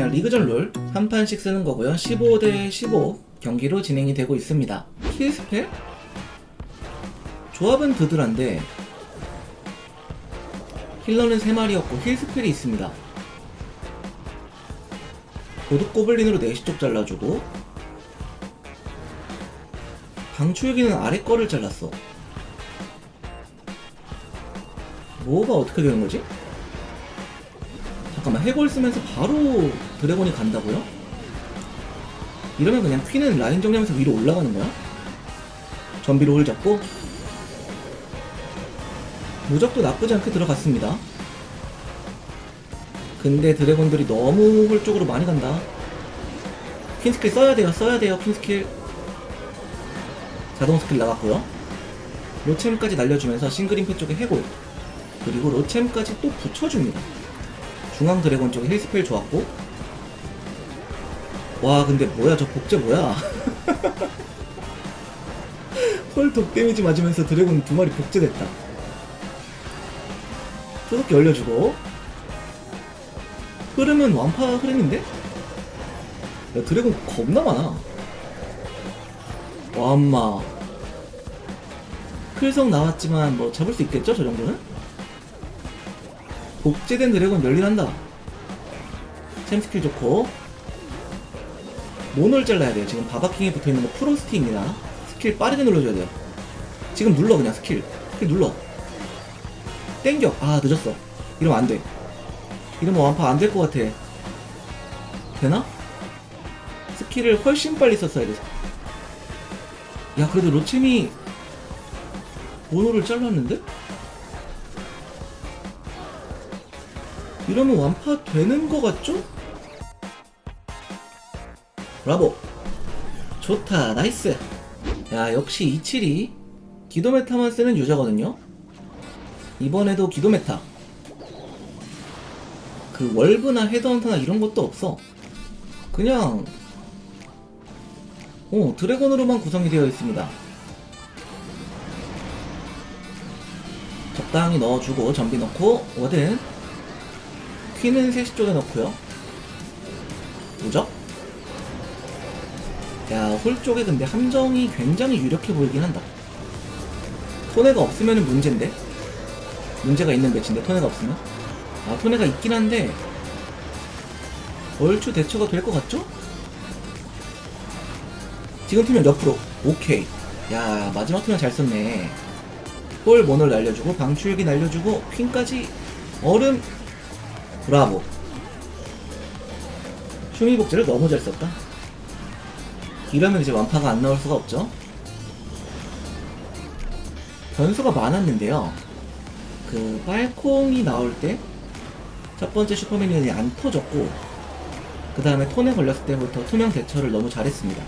그냥 리그전 롤한 판씩 쓰는 거고요. 15대 15 경기로 진행이 되고 있습니다. 킬스펠? 조합은 드드란데 힐러는 3마리였고 힐스펠이 있습니다. 도둑 고블린으로 4시 쪽 잘라주고 방출기는 아래 거를 잘랐어. 뭐가 어떻게 되는 거지? 잠깐만 해골 쓰면서 바로 드래곤이 간다고요? 이러면 그냥 퀸은 라인 정리하면서 위로 올라가는 거야? 전비로 홀 잡고 무적도 나쁘지 않게 들어갔습니다. 근데 드래곤들이 너무 홀 쪽으로 많이 간다. 퀸 스킬 써야 돼요, 써야 돼요, 퀸 스킬. 자동 스킬 나갔고요. 로챔까지 날려주면서 싱글임팩 쪽에 해골. 그리고 로챔까지 또 붙여줍니다. 중앙 드래곤 쪽에 힐스펠 좋았고. 와, 근데 뭐야, 저 복제 뭐야? 홀독 데미지 맞으면서 드래곤 두 마리 복제됐다. 소속기 올려주고. 흐름은 완파 흐름인데? 야, 드래곤 겁나 많아. 와엄마. 클성 나왔지만 뭐 잡을 수 있겠죠, 저 정도는? 복제된 드래곤 열일한다. 챔 스킬 좋고. 모노를 잘라야 돼요. 지금 바바킹에 붙어 있는 거 프로스티입니다. 스킬 빠르게 눌러줘야 돼요. 지금 눌러 그냥 스킬. 스킬 눌러. 땡겨. 아 늦었어. 이러면 안 돼. 이러면 완파 안 될 것 같아. 되나? 스킬을 훨씬 빨리 썼어야 돼. 야 그래도 로챔이 모노를 잘랐는데? 이러면 완파 되는 거 같죠? 브라보. 좋다 나이스. 야 역시 이칠이 기도메타만 쓰는 유저거든요. 이번에도 기도메타. 그 월브나 헤드헌터나 이런 것도 없어. 그냥 어 드래곤으로만 구성이 되어 있습니다. 적당히 넣어주고 전비 넣고 워든 퀸은 3시 쪽에 넣고요. 무적 야, 홀 쪽에 근데 함정이 굉장히 유력해 보이긴 한다. 토네가 없으면 문제인데? 문제가 있는 배치인데, 토네가 없으면? 아, 토네가 있긴 한데, 얼추 대처가 될 것 같죠? 지금 투면 옆으로. 오케이. 야, 마지막 투면 잘 썼네. 홀 모노를 날려주고, 방출기 날려주고, 퀸까지, 얼음, 브라보. 슈미 복제를 너무 잘 썼다. 이러면 이제 완파가 안 나올 수가 없죠. 변수가 많았는데요. 그 빨콩이 나올 때 첫 번째 슈퍼미니언이 안 터졌고 그 다음에 톤에 걸렸을 때부터 투명 대처를 너무 잘했습니다.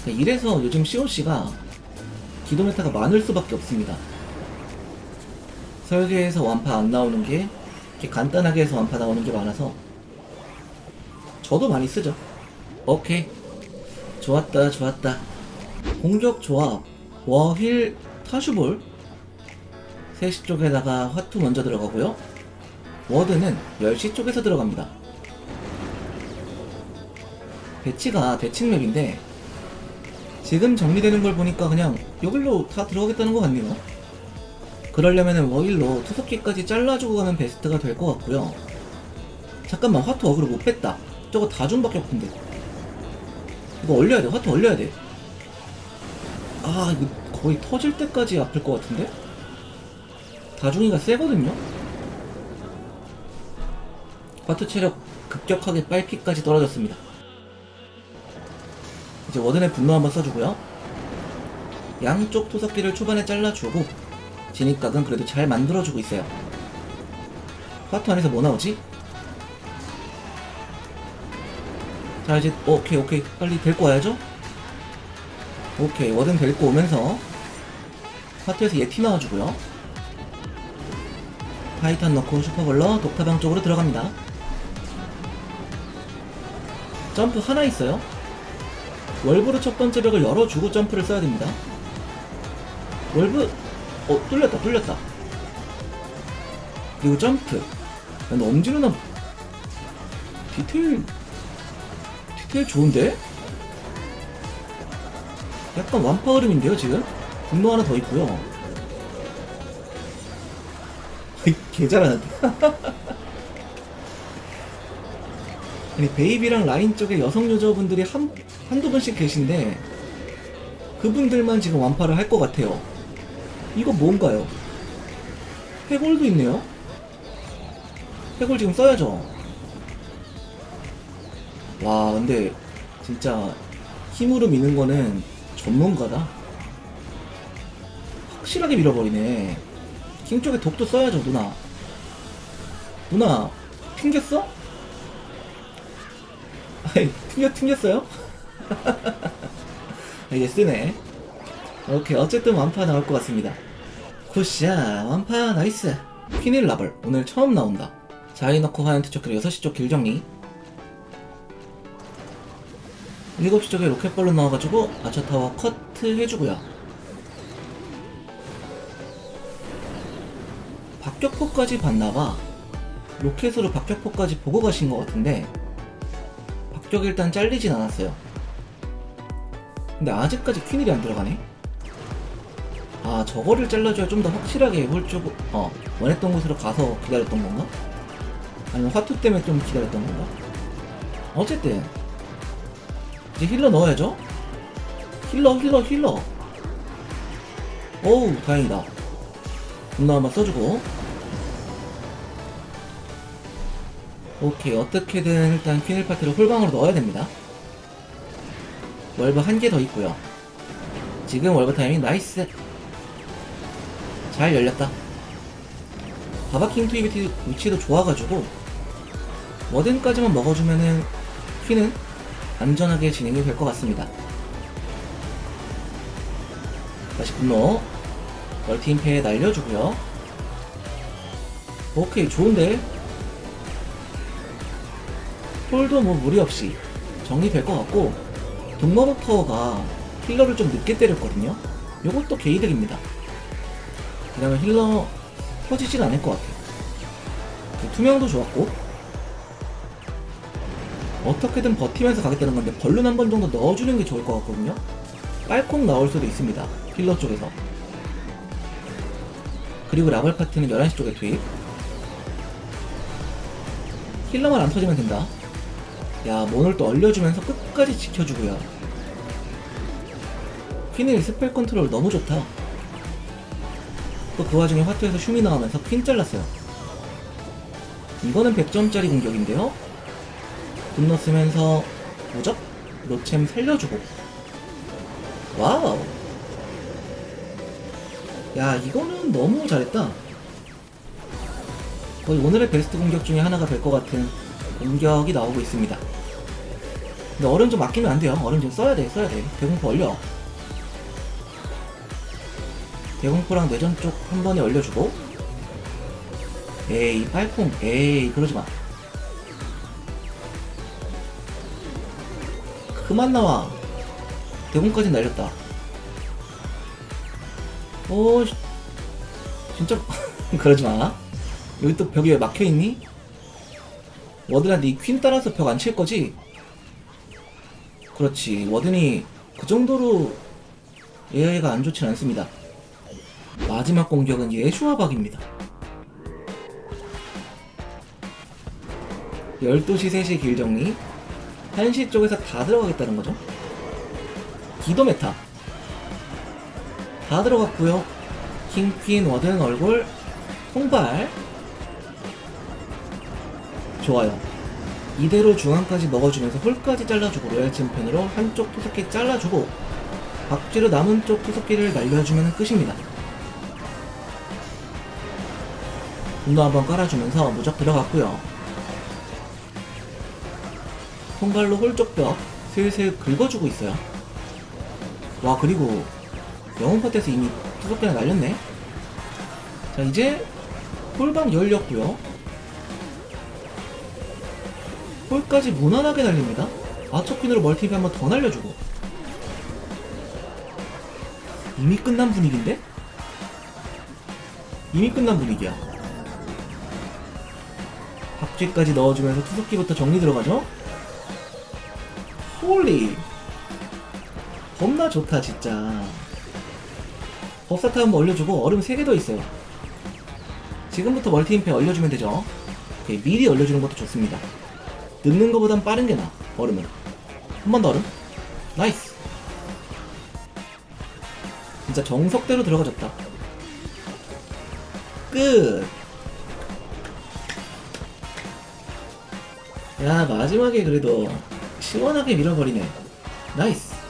그러니까 이래서 요즘 COC가 기도 메타가 많을 수밖에 없습니다. 설계에서 완파 안 나오는 게 이렇게 간단하게 해서 완파 나오는 게 많아서 저도 많이 쓰죠. 오케이. 좋았다 좋았다. 공격 조합. 워힐 타슈볼. 3시 쪽에다가 화투 먼저 들어가고요. 워드는 10시 쪽에서 들어갑니다. 배치가 대칭 맵인데 지금 정리되는 걸 보니까 그냥 여길로 다 들어가겠다는 것 같네요. 그러려면 워힐로 투석기까지 잘라주고 가면 베스트가 될 것 같고요. 잠깐만 화투 어그로 못 뺐다. 저거 다중밖에 없는데 이거 올려야 돼. 화투 올려야 돼. 아, 이거 거의 터질 때까지 아플 것 같은데? 다중이가 세거든요? 화투 체력 급격하게 빨피까지 떨어졌습니다. 이제 워든의 분노 한번 써주고요. 양쪽 토석기를 초반에 잘라주고 진입각은 그래도 잘 만들어주고 있어요. 화투 안에서 뭐 나오지? 자 이제 오케이 오케이. 빨리 데리고 와야죠. 오케이. 워든 데리고 오면서 파트에서 예티 넣어주고요. 타이탄 넣고 슈퍼벌러 독타방 쪽으로 들어갑니다. 점프 하나 있어요. 월브로 첫 번째 벽을 열어주고 점프를 써야 됩니다. 월브 어 뚫렸다 뚫렸다. 그리고 점프. 근데 엄지로는 디테일 디테일 좋은데? 약간 완파 흐름인데요 지금? 분노 하나 더 있고요 개 잘하는데 아니 베이비랑 라인 쪽에 여성 유저분들이 한, 한두 분씩 계신데 그분들만 지금 완파를 할 것 같아요 이거 뭔가요? 해골도 있네요 해골 지금 써야죠 와 근데 진짜 힘으로 미는 거는 전문가다. 확실하게 밀어버리네. 킹 쪽에 독도 써야죠 누나. 누나 튕겼어? 아이 튕겼, 튕겼어요? 이게 쓰네. 오케이 어쨌든 완파 나올 것 같습니다. 굿샷 완파 나이스. 퀸일 라벌 오늘 처음 나온다. 자이너코 화이트 초크를 6시 쪽 길정리 7시 쪽에 로켓볼로 나와가지고 아처타워 커트 해주고요 박격포까지 봤나봐 로켓으로 박격포까지 보고 가신 것 같은데 박격 일단 잘리진 않았어요 근데 아직까지 퀸일이 안 들어가네 아 저거를 잘라줘야 좀 더 확실하게 홀쪽 어 원했던 곳으로 가서 기다렸던 건가? 아니면 화투 때문에 좀 기다렸던 건가? 어쨌든 이제 힐러 넣어야죠? 힐러 힐러 힐러. 어우 다행이다. 분노 한번 써주고. 오케이 어떻게든 일단 퀸일 파트를 홀방으로 넣어야 됩니다. 월브 한 개 더 있고요. 지금 월브 타이밍 나이스. 잘 열렸다. 바바킹 투이비티 위치도 좋아가지고 워든까지만 먹어주면은 퀸은 안전하게 진행이 될 것 같습니다. 다시 분노. 멀티임페 날려주고요. 오케이 좋은데? 홀도 뭐 무리 없이 정리될 것 같고 동마법 타워가 힐러를 좀 늦게 때렸거든요. 요것도 개이득입니다. 그 다음에 힐러 터지질 않을 것 같아요. 그 투명도 좋았고 어떻게든 버티면서 가겠다는 건데 벌룬 한 번 정도 넣어주는 게 좋을 것 같거든요. 빨콩 나올 수도 있습니다. 힐러 쪽에서. 그리고 라벌 파트는 11시 쪽에 투입. 힐러만 안 터지면 된다. 야 몬을 또 얼려주면서 끝까지 지켜주고요. 퀸의 스펠 컨트롤 너무 좋다. 또 그 와중에 화투에서 shum이 나오면서 퀸 잘랐어요. 이거는 100점짜리 공격인데요 분노 쓰면서 무적 노챔 살려주고. 와우. 야 이거는 너무 잘했다. 거의 오늘의 베스트 공격 중에 하나가 될 것 같은 공격이 나오고 있습니다. 근데 얼음 좀 아끼면 안 돼요. 얼음 좀 써야 돼 써야 돼. 대공포 얼려. 대공포랑 내전 쪽 한 번에 얼려주고. 에이 빨콩. 에이 그러지마 그만 나와. 대공까지 날렸다. 오 씨. 진짜? 그러지마. 여기 또왜 막혀있니? 워든한테 이 퀸 따라서 벽 안 칠 거지? 그렇지. 워든이 그 정도로 AI가 안 좋진 않습니다. 마지막 공격은 예슈와 박입니다. 12시 3시 길 정리 1시 쪽에서 다 들어가겠다는 거죠? 기도 메타. 다 들어갔고요. 킹퀸 워든 얼굴 통발. 좋아요. 이대로 중앙까지 먹어주면서 홀까지 잘라주고 로얄 챔피언으로 한쪽 투석기 잘라주고 박쥐로 남은 쪽 투석기를 날려주면 끝입니다. 분노 한번 깔아주면서 무적 들어갔고요 통발로 홀쪽벽 슬슬 긁어주고 있어요. 와 그리고 영웅 파트에서 이미 투석기가 날렸네. 자 이제 홀방 열렸고요. 홀까지 무난하게 날립니다. 아처퀸으로 멀티비 한번 더 날려주고. 이미 끝난 분위기인데? 이미 끝난 분위기야. 복지까지 넣어주면서 투석기부터 정리 들어가죠? 홀리. 겁나 좋다 진짜. 법사타 한번 올려주고 얼음 3개 더 있어요. 지금부터 멀티임페 올려주면 되죠? 오케이, 미리 올려주는 것도 좋습니다. 늦는 것보단 빠른 게 나아 얼음은. 한 번 더 얼음. 나이스. 진짜 정석대로 들어가졌다. 끝. 야, 마지막에 그래도 시원하게 밀어버리네. 나이스.